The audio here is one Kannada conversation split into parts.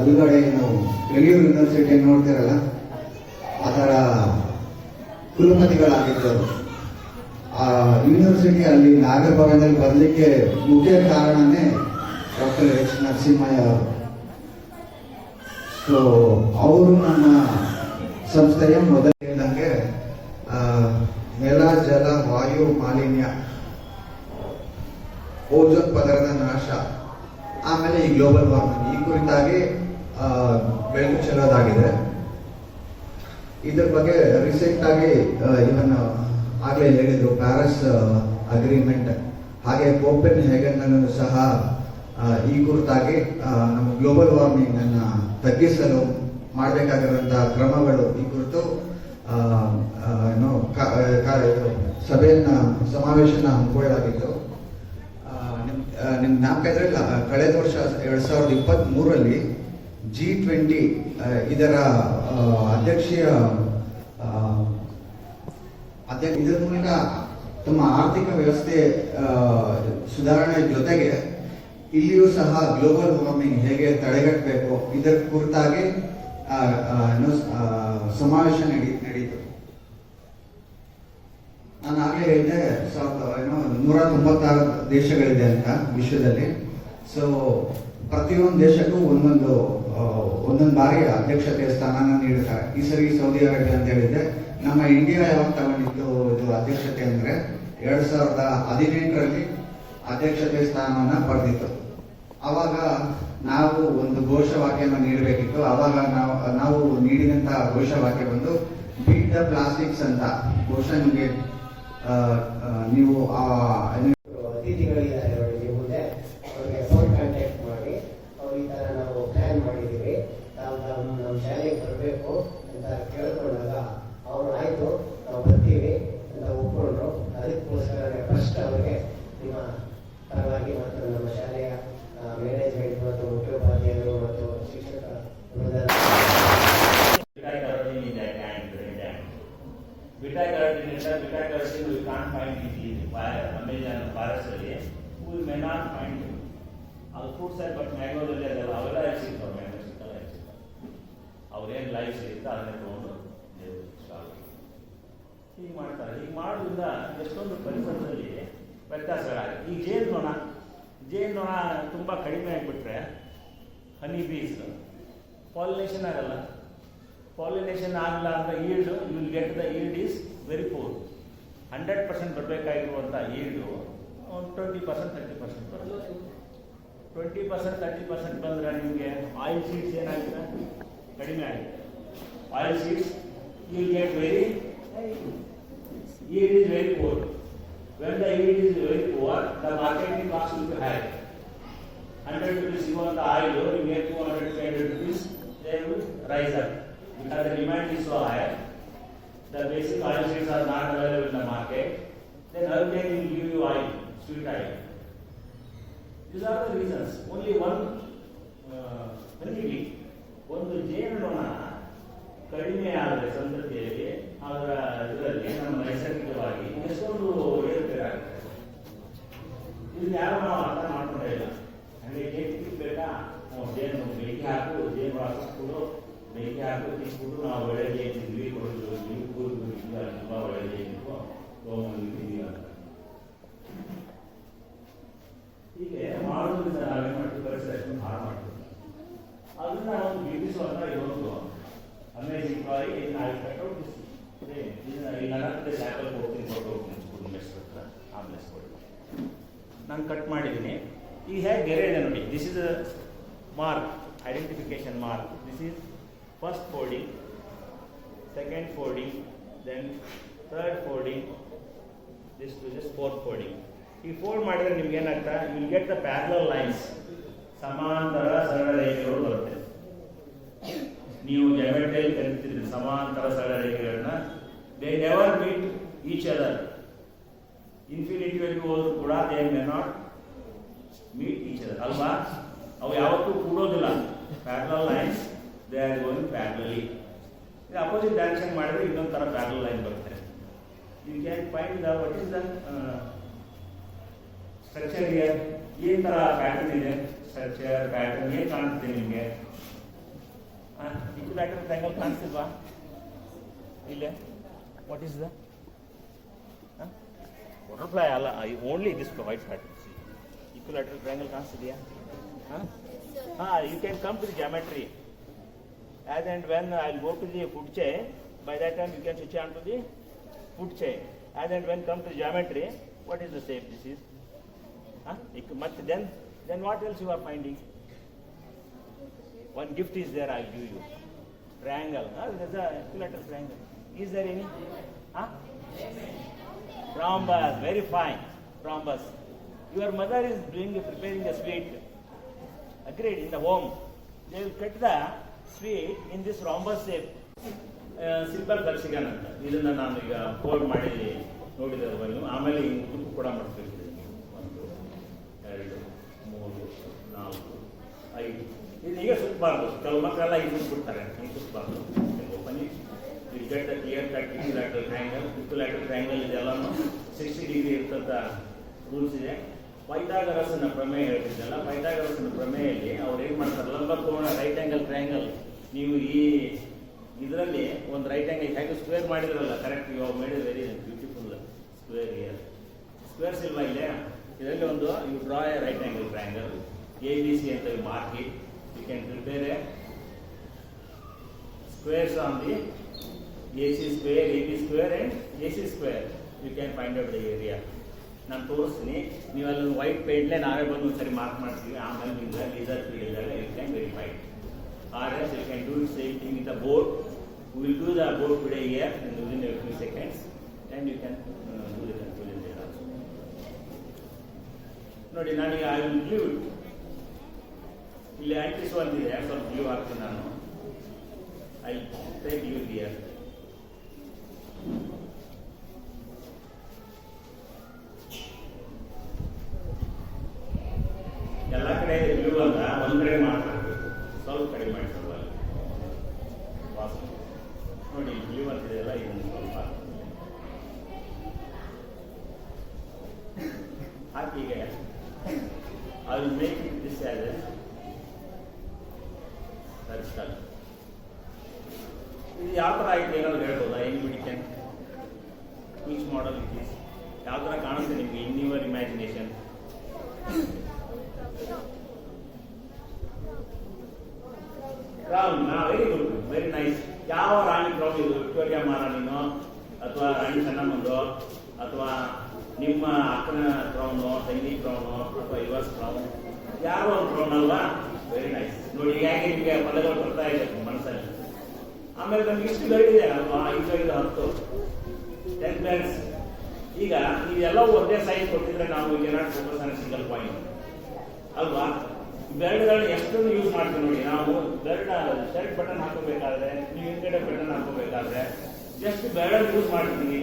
ಬಲಗಡೆ ನಾವು ಬೆಂಗಳೂರು ಯೂನಿವರ್ಸಿಟಿ ನೋಡ್ತಿರಲ್ಲ ಅದರ ಕುಲಪತಿಗಳಾಗಿದ್ದರು ಆ ಯೂನಿವರ್ಸಿಟಿ ಅಲ್ಲಿ ನಾಗಭವನದಲ್ಲಿ ಬರಲಿಕ್ಕೆ ಮುಖ್ಯ ಕಾರಣನೇ ಡಾಕ್ಟರ್ ಎಚ್ ನರಸಿಂಹಯ್ಯ ಅವರು. ಸೊ ಅವರು ನಮ್ಮ ಸಂಸ್ಥೆಯ ಮೊದಲ ಹೇಳಿದಂಗೆ ಆ, ನೆಲ ಜಲ ವಾಯು ಮಾಲಿನ್ಯ ಓಜೋನ್ ಪದರದ ನಾಶ ಆಮೇಲೆ ಈ ಗ್ಲೋಬಲ್ ವಾರ್ಮಿಂಗ್ ಈ ಕುರಿತಾಗಿ ಚೆಲ್ಲೋದಾಗಿದೆ ಇದ್ರ ಬಗ್ಗೆ ರೀಸೆಂಟ್ ಆಗಿ ಇವನ್ ಆಗಲೇ ಹೇಳಿದ್ರು ಪ್ಯಾರಿಸ್ ಅಗ್ರಿಮೆಂಟ್ ಹಾಗೆ ಕೋಪೆನ್ ಹೇಗನ್ ಸಹ ಈ ಕುರಿತಾಗಿ ನಮ್ಮ ಗ್ಲೋಬಲ್ ವಾರ್ಮಿಂಗ್ ಅನ್ನು ತಗ್ಗಿಸಲು ಮಾಡಬೇಕಾಗಿರುವಂತಹ ಕ್ರಮಗಳು ಈ ಕುರಿತು ಏನು ಸಭೆಯನ್ನ, ಸಮಾವೇಶನ ಹಮ್ಮಿಕೊಳ್ಳಲಾಗಿತ್ತು. ನಿಮ್ ನಿಮ್ ಜ್ಞಾಪಕ ಇದ್ರೆ ಕಳೆದ ವರ್ಷ ಎರಡ್ ಸಾವಿರದ ಇಪ್ಪತ್ತ್ ಮೂರರಲ್ಲಿ ಜಿ ಟ್ವೆಂಟಿ ಇದರ ಅಧ್ಯಕ್ಷೀಯ ಅಧ್ಯ ಇದರ ಮೂಲಕ ತಮ್ಮ ಆರ್ಥಿಕ ವ್ಯವಸ್ಥೆ ಸುಧಾರಣೆ ಜೊತೆಗೆ ಇಲ್ಲಿಯೂ ಸಹ ಗ್ಲೋಬಲ್ ವಾರ್ಮಿಂಗ್ ಹೇಗೆ ತಡೆಗಟ್ಟಬೇಕು ಇದರ ಕುರಿತಾಗಿ ಸಮಾವೇಶ ನಡೀ, ನಡೀತು. ನಾನು ಆಗಲೇ ಹೇಳಿದೆ ಏನು ನೂರ ತೊಂಬತ್ತಾರು ದೇಶಗಳಿದೆ ಅಂತ ವಿಶ್ವದಲ್ಲಿ. ಸೊ ಪ್ರತಿಯೊಂದು ದೇಶಕ್ಕೂ ಒಂದೊಂದು ಒಂದೊಂದು ಬಾರಿ ಅಧ್ಯಕ್ಷತೆಯ ಸ್ಥಾನನ ನೀಡುತ್ತಾರೆ ಈ ಸರಿ ಸೌದಿ ಅರೇಬಿಯಾ ಅಂತ ಹೇಳಿದ್ದೆ ನಮ್ಮ ಇಂಡಿಯಾ ಯಾವಾಗ ತಗೊಂಡಿದ್ದು ಇದು ಅಧ್ಯಕ್ಷತೆ ಅಂದ್ರೆ, ಎರಡ್ ಸಾವಿರದ ಹದಿನೆಂಟರಲ್ಲಿ ಅಧ್ಯಕ್ಷತೆ ಸ್ಥಾನವನ್ನ ಪಡೆದಿತ್ತು. ಅವಾಗ ನಾವು ಒಂದು ಘೋಷವಾಕ್ಯನ ನೀಡಬೇಕಿತ್ತು. ಅವಾಗ ನಾವು ನಾವು ನೀಡಿದಂತ ಘೋಷವಾಕ್ಯ ಬಂದು ಬೀಟ್ ದ ಪ್ಲಾಸ್ಟಿಕ್ಸ್ ಅಂತ ಘೋಷ ನಿಮಗೆ ನೀವು ಆ ಏನು- ಅತಿಥಿಗಳಿದ್ದಾರೆ ನೋಡಿ ನಿಮ್ಮ ಮುಂದೆ ಅವ್ರಿಗೆ ಫೋನ್ ಕಾಂಟ್ಯಾಕ್ಟ್ ಮಾಡಿ ಅವ್ರು ಈ ಥರ ನಾವು ಪ್ಲ್ಯಾನ್ ಮಾಡಿದ್ದೀವಿ ತಾವು ತಾವು ನಮ್ಮ ಶಾಲೆಗೆ ಬರಬೇಕು ಅಂತ ಕೇಳ್ಕೊಂಡಾಗ ಅವ್ರು ಆಯಿತು ನಾವು ಬರ್ತೀವಿ ಅಂತ ಒಪ್ಕೊಂಡ್ರು ಅದಕ್ಕೋಸ್ಕರ ಫಸ್ಟ್ ಅವರಿಗೆ ನಿಮ್ಮ ಪರವಾಗಿ ಮತ್ತು ನಮ್ಮ ಶಾಲೆಯ ಮ್ಯಾನೇಜ್ಮೆಂಟ್ ಮತ್ತು ಮುಖ್ಯೋಪಾಧ್ಯಾಯರು ಮತ್ತು ಶಿಕ್ಷಕ ವೃಂದ Beta carotene in that hand, brain hand. Beta carotene is beta carotene we can't find in fire, Amazon forest we may not find it. ಅದು ಫ್ರೂಟ್ಸ್ ಆಗಿ ಬಟ್ ಮ್ಯಾಂಗೋದಲ್ಲಿ ಅದೆಲ್ಲ ಅವೆಲ್ಲ ಯಾಕೆ ಸಿಗ್ತಾವೆ ಮ್ಯಾಂಗೋ ಸಿಗ್ತಾವೆ ಯಾಕೆ ಸಿಗ್ತಾವೆ ಅವ್ರೇನು ಲೈಫ್ ಸಿಗುತ್ತೆ ಅದನ್ನೇ ತೊಗೊಂಡು ಮಾಡ್ತಾರೆ ಹೀಗೆ ಮಾಡೋದ್ರಿಂದ ಎಷ್ಟೊಂದು ಪರಿಸರದಲ್ಲಿ ವ್ಯತ್ಯಾಸಗಳಾಗಿದೆ ಈ ಜೇನುನೊಣ ಜೇನುನೊಣ ತುಂಬ ಕಡಿಮೆ ಆಗಿಬಿಟ್ರೆ ಹನಿ ಬೀಸ್ ಪಾಲಿನೇಷನ್ ಆಗಲ್ಲ ಪಾಲಿನೇಷನ್ ಆಗಲ್ಲ ಅಂದರೆ yield you will get the yield is very poor hundred percent ಬರಬೇಕಾಗಿರುವಂಥ yield ಒಂದು ಟ್ವೆಂಟಿ ಪರ್ಸೆಂಟ್ ತರ್ಟಿ ಪರ್ಸೆಂಟ್ ಬರುತ್ತೆ ಟ್ವೆಂಟಿ ಪರ್ಸೆಂಟ್ ತರ್ಟಿ ಪರ್ಸೆಂಟ್ ಬಂದರೆ ನಿಮಗೆ ಆಯಿಲ್ ಸೀಡ್ಸ್ ಏನಾಗಿದೆ ಕಡಿಮೆ ಆಗಿದೆ oil seeds you get very yield is very poor. When the yield is very poor, the marketing cost will be high. 100 rupees you want the oil, you get 200, 300 rupees, they will rise up. Because the demand is so high, the basic oil seeds are not available in the market, then how can you give you oil, sweet oil? These are the reasons. Only one uh, honeybee, ಒಂದು ಜೇನುನೊಣ ಕಡಿಮೆ ಆದರೆ ಸಂತತಿಯಲ್ಲಿ ಅದರ ಇದರಲ್ಲಿ ನಮ್ಮ ನೈಸರ್ಗಿಕವಾಗಿ ಎಷ್ಟೊಂದು ಏರುಪೇರಾಗುತ್ತೆ ಇದನ್ನ ಯಾರು ನಾವು ಅರ್ಥ ಮಾಡ್ಕೊಂಡೇ ಇಲ್ಲ ಹಂಗೆ ಜೇನು ಬೇಕಾ ಜೇನು ಬೆಂಕಿ ಹಾಕು ಜೇನು ಹಾಕಿಸ್ಬಿಟ್ಟು ಬೆಂಕಿ ಹಾಕಿ ತಿಕ್ಬಿಟ್ಟು ನಾವು ಒಳ್ಳೆ ಜೇನು ತಿಂದ್ವಿ ಕೊಡಿದ್ವಿ ನೀವು ಕೂರ್ದು ಇಲ್ಲ ತುಂಬ ಒಳ್ಳೆ ಜೇನು ತೊಗೊಂಬಂದು ತಿಂದ್ವಿ ಅಂತ. ಹೀಗೆ ಮಾಡೋದ್ರಿಂದ ನಾವೇನು ಮಾಡ್ತೀವಿ? ಪರಿಸರ ಎಷ್ಟೊಂದು ಹಾಳು ಮಾಡ್ತೀವಿ ಅದನ್ನ ಒಂದು ಬಿಡಿಸುವಂತ ಇದೊಂದು ಅಮೇಜಿಂಗ್ ಬಾರಿ ನಾವು ಕಟ್ಟೋಟಿಸಿ ಇದನ್ನ ಈ ನಡಕದ ಶಾಖಲ್ ಹೋಗ್ತೀನಿ ಕೊಟ್ಟು ಹೋಗ್ತೀನಿ ಸ್ಕೂಲ್ ಮೆಸ್ ಹತ್ರ, ಆ ಕೊಡಿ ನಾನು ಕಟ್ ಮಾಡಿದ್ದೀನಿ. ಈಗ ಹೇಗೆ ಗೆರೆ ಇದೆ ನೋಡಿ. This is mark identification mark this is first folding, second folding, then third folding, this two just fourth folding. ಈ ಫೋಲ್ಡ್ ಮಾಡಿದ್ರೆ ನಿಮ್ಗೆ ಏನಾಗ್ತಾ? Will get the parallel lines ಸಮಾಂತರ ಸರಳ ರೇಖೆಗಳು ಬರುತ್ತೆ. ನೀವು ಜಮೆಟ್ರಿಯಲ್ಲಿ ಕಲಿತಿದ್ರಿ ಸಮಾಂತರ ಸರಳ ರೇಖೆಗಳನ್ನ. They never meet each other ಇನ್ಫಿನಿಟಿವರೆಗೂ ಹೋದ್ರು ಕೂಡ they may not meet each other ಅಲ್ವಾ? ಅವು ಯಾವತ್ತೂ ಕೂಡೋದಿಲ್ಲ. Parallel lines they are going parallelly ಇದು ಅಪೋಸಿಟ್ ಡೈರೆಕ್ಷನ್ ಮಾಡಿದ್ರೆ ಇನ್ನೊಂದು ಥರ ಪ್ಯಾರಲ್ ಲೈನ್ ಬರುತ್ತೆ. You can find the what is the structure structure here. ಏನ್ ತರ ಪ್ಯಾಟರ್ನ್ ಇದೆ. ಸ್ಟ್ರಕ್ಚರ್ ಪ್ಯಾಟರ್ನ್ ಏನ್ ಕಾಣಿಸುತ್ತೆ ನಿಮಗೆ? ಇದು ಪ್ಯಾಟರ್ನ್ ಟ್ಯಾಂಗಲ್ ಕಾಣಿಸ್ತಿಲ್ವಾ? ಇಲ್ಲೇ? ವಾಟ್ ಇಸ್ ದ ಬಟರ್ಫ್ಲೈ ಅಲ್ಲ I only this white pattern equilateral triangle ಕಾಣಿಸ್ತಿದೆಯಾ? ಹಾಂ you can come to the geometry as and when I'll go to the food chain, by that time you can switch on to the food chain. As and when come to geometry, what is the shape this is? Huh? But then, then what else you are finding? One gift is there, I'll give you. Triangle, huh? there's a equilateral triangle. Is there any? Huh? Rhombus, very fine, rhombus. Your mother is doing, preparing a sweet. Agreed, in the home. They will cut the sweet in this rhombus shape silver ಕರ್ಸಿಗನ್ ಅಂತ ಇದನ್ನ ನಾನು ಈಗ ಫೋಲ್ಡ್ ಮಾಡಿ ನೋಡಿದವನು ಆಮೇಲೆ ಈ ತುಕ್ಕು ಕೂಡ ಮಾಡ್ತಿರ್ತೀನಿ ಒಂದು ಎರಡು ಮೂರು ನಾಲ್ಕು ಐದು ಇದು ಈಗ ಸುತ್ತಬಾರ್ದು ಕೆಲವು ಮಕ್ಕಳೆಲ್ಲ ಇದು ಬಿಡ್ತಾರೆ ಹಿಂಗೆ ಸುತ್ತಬಾರ್ದು get clear cut equilateral triangle equilateral triangle ಇದೆಲ್ಲನೂ ಸಿಕ್ಸ್ಟಿ ಡಿಗ್ರಿ ಇರ್ತಂತ ರೂಲ್ಸ್ ಇದೆ ಪೈಥಾಗರಸನ ಪ್ರಮೇಯ ಹೇಳ್ತಿದ್ದಲ್ಲ, ಪೈಥಾಗರಸನ ಪ್ರಮೇಯಲ್ಲಿ ಅವ್ರು ಏನು ಮಾಡ್ತಾರೆ ಲಂಬ ಕೋಣ ರೈಟ್ ಆ್ಯಂಗಲ್ ಟ್ರಯಾಂಗಲ್ ನೀವು ಈ ಇದರಲ್ಲಿ ಒಂದು ರೈಟ್ ಆ್ಯಂಗಲ್ ಹೇಗೆ ಸ್ಕ್ವೇರ್ ಮಾಡಿದ್ರಲ್ಲ ಕರೆಕ್ಟ್ ಇವಾಗ made very beautiful square here squares ಇಲ್ವಾ ಇಲ್ಲೇ, ಇದರಲ್ಲಿ ಒಂದು you draw a right angle triangle A B C ಅಂತ mark you can prepare a squares on the A C square A B square and A C square you can find out the area ನಾನು ತೋರಿಸ್ತೀನಿ. ನೀವು ಅಲ್ಲಿ ವೈಟ್ ಪೇಂಟ್ಲೇ ನಾವೇ ಬಂದು ಒಂದ್ಸರಿ ಮಾರ್ಕ್ ಮಾಡ್ತೀವಿ. ಆಮೇಲೆ ನಿಮ್ಗೆ ಲೀಸರ್ ಫ್ರೀ ಎಲ್ಲ you can verify or else you can do same thing in the board will do the board today here with in few seconds and you can do the control in ನೋಡಿ, ನನಗೆ ಐ ವಿಲ್ ಬ್ಲೂ ಇಲ್ಲಿ ಆಕ್ಟಿಸ್ ಒಂದಿದೆ ಸ್ವಲ್ಪ ಬ್ಲೂ ಹಾಕ್ತೆ ನಾನು. I take you here ಹಾಕಿಗೆ I will make it this as a circle ಇದು ಯಾವ ಥರ ಆಗಿದೆ ಏನಾದ್ರು ಹೇಳ್ಬೋದಾ? ಹೆಂಗ್ ಬಿಡಿಕೆ ವಿಚ್ ಮಾಡಲ್ ಇಟ್ ಈಸ್ ಯಾವ ಥರ ಕಾಣುತ್ತೆ ನಿಮಗೆ in your imagination crown very good very nice ಯಾವ ರಾಣಿ ಪ್ರಾಬ್ಲಮ್ ಇದು? ವಿಕ್ಟೋರಿಯಾ ಮಹಾರಾಣಿನೋ ಅಥವಾ ರಾಣಿ ಚೆನ್ನಮ್ಮಂದೋ ಅಥವಾ ನಿಮ್ಮ ಅಕ್ಕನ ಕ್ರೌನು ತಂಗಿ ಕ್ರೌನು ಅಥವಾ ಯುವಸ್ ಕ್ರೌನ್ ಯಾವ ಒಂದು ಕ್ರೌನ್ ಅಲ್ವಾ? ವೆರಿ ನೈಸ್ ನೋಡಿ ಹೇಗೆ ನಿಮಗೆ ಪದಗಳು ಬರ್ತಾ ಇದೆ ಮನಸ್ಸಲ್ಲಿ? ಆಮೇಲೆ ನಮ್ಗೆ ಇಷ್ಟು ಗೈಡಿದೆ ಅಲ್ವಾ? ಐದು ಐದು ಹತ್ತು. ಟೆನ್ ಪ್ಲೇಟ್ಸ್ ಈಗ ನೀವೆಲ್ಲವೂ ಒಂದೇ ಸೈಜ್ ಕೊಟ್ಟಿದ್ರೆ ನಾವು ಏನಾದ್ರು ಫೋಕಸ್ ಆನ್ ಸಿಂಗಲ್ ಪಾಯಿಂಟ್ ಅಲ್ವಾ? ಬೆರಳುಗಳನ್ನ ಎಷ್ಟನ್ನು ಯೂಸ್ ಮಾಡ್ತೀವಿ ನೋಡಿ, ನಾವು ಬೆರಳ ಶರ್ಟ್ ಬಟನ್ ಹಾಕೋಬೇಕಾದ್ರೆ, ನೀವು ಹಿಂದ್ಗಡೆ ಬಟನ್ ಹಾಕೋಬೇಕಾದ್ರೆ ಜಸ್ಟ್ ಬೆರಳು ಯೂಸ್ ಮಾಡ್ತೀವಿ.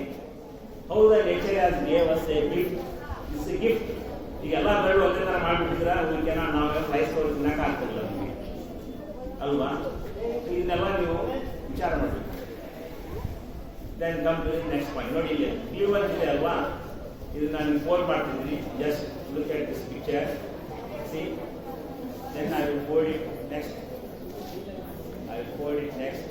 ಹೌದಾ nature has gave us a gift it's a gift ಈಗ ಎಲ್ಲ ಬೆರಳು ಒಂದೇ ಥರ ಮಾಡಿಬಿಟ್ಟಿದ್ರೆ ಅದಕ್ಕೆನ ನಾವು ಪ್ರೈಸ್ ಕೊಟ್ಟು ತಿನ್ನಕ್ಕೆ ಆಗ್ತಿಲ್ಲ ನಮಗೆ. ಅಲ್ವಾ? ಇದನ್ನೆಲ್ಲ ನೀವು ವಿಚಾರ ಮಾಡಿ then come to next point ನೋಡಿ ಇಲ್ಲಿ ಗ್ಲೂ ಇದೆ ಅಲ್ವಾ? ಇದನ್ನ ನಾನು ಫೋಲ್ಡ್ ಮಾಡ್ತಿದ್ದೀನಿ. Just look at this picture see then I will fold it next. I will fold it next.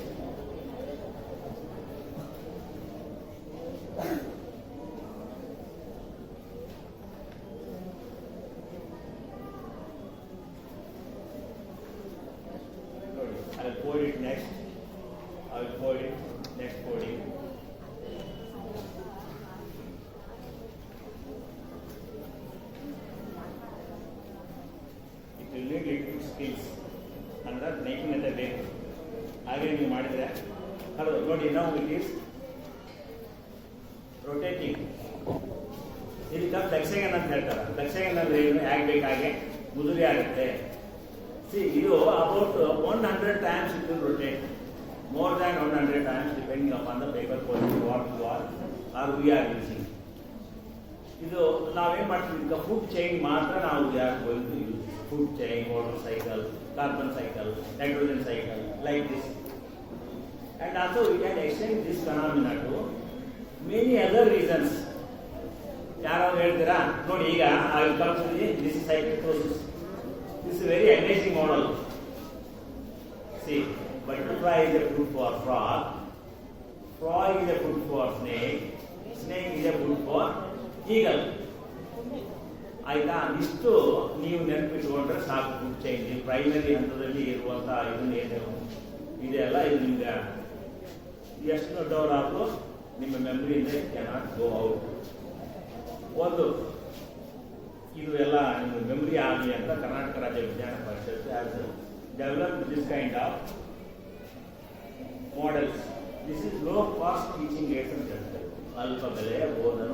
I will fold it next. I will fold it next folding. It will need little skills ಅಂದ್ರೆ ನೈಪುಣ್ಯತೆ ಬೇಕು. ಹಾಗೆ ನೀವು ಮಾಡಿದರೆ, ಹಲೋ, ನೋಡಿ, ನಾವು ಇಟ್ ರೊಟೇಟಿಂಗ್ ಇದಕ್ಕೆ ದಕ್ಷಗನ್ ಅಂತ ಹೇಳ್ತಾರೆ. ದಕ್ಷಗನ್ ಅಂದರೆ ಏನು? ಹೇಗೆ ಬೇಕಾಗೆ ಮುದುರಿ ಆಗುತ್ತೆ. ಸಿ ಇದು ಅಬೌಟ್ ಒನ್ ಹಂಡ್ರೆಡ್ ಟೈಮ್ಸ್ ಇತ್ತು rotate more than one hundred times depending upon the paper quality what to war are we are using ಇದು ನಾವೇನು ಮಾಡ್ತೀವಿ? ಈಗ ಫುಡ್ ಚೈನ್ ಮಾತ್ರ ನಾವು ಯಾರು going to use food chain water cycle carbon cycle nitrogen cycle like this and also we can extend this phenomena to many other reasons ಯಾರಾದ್ರು ಹೇಳ್ತೀರಾ ನೋಡಿ, ಈಗ I comes this cyclosis this very amazing model see butterfly is a food for frog frog is a food for snake snake is a food for eagle ಆಯ್ತಾ? ಇಷ್ಟು ನೀವು ನೆನಪಿಟ್ಕೊಂಡ್ರೆ ಸಾಕು ಫುಡ್ ಚೈನ್ ಪ್ರೈಮರಿ ಹಂತದಲ್ಲಿ ಇರುವಂತಹ ಇದನ್ನೇನು ಇದೆಲ್ಲ ಇದು ನಿಮ್ಗೆ ಎಷ್ಟು ದೊಡ್ಡವರಾದ್ರು ನಿಮ್ಮ ಮೆಮರಿಯಿಂದ ಕೆನಾಟ್ ಗೋ ಔಟ್ ಒಂದು, ಇದು ಎಲ್ಲ ನಿಮ್ಮ ಮೆಮರಿ ಆಗಲಿ ಅಂತ Karnataka Rajya Vijnana Parishat develop this kind of models this is low cost teaching aid ಅಂತ ಅಲ್ಪ ಬೆಲೆಯ ಬೋಧನ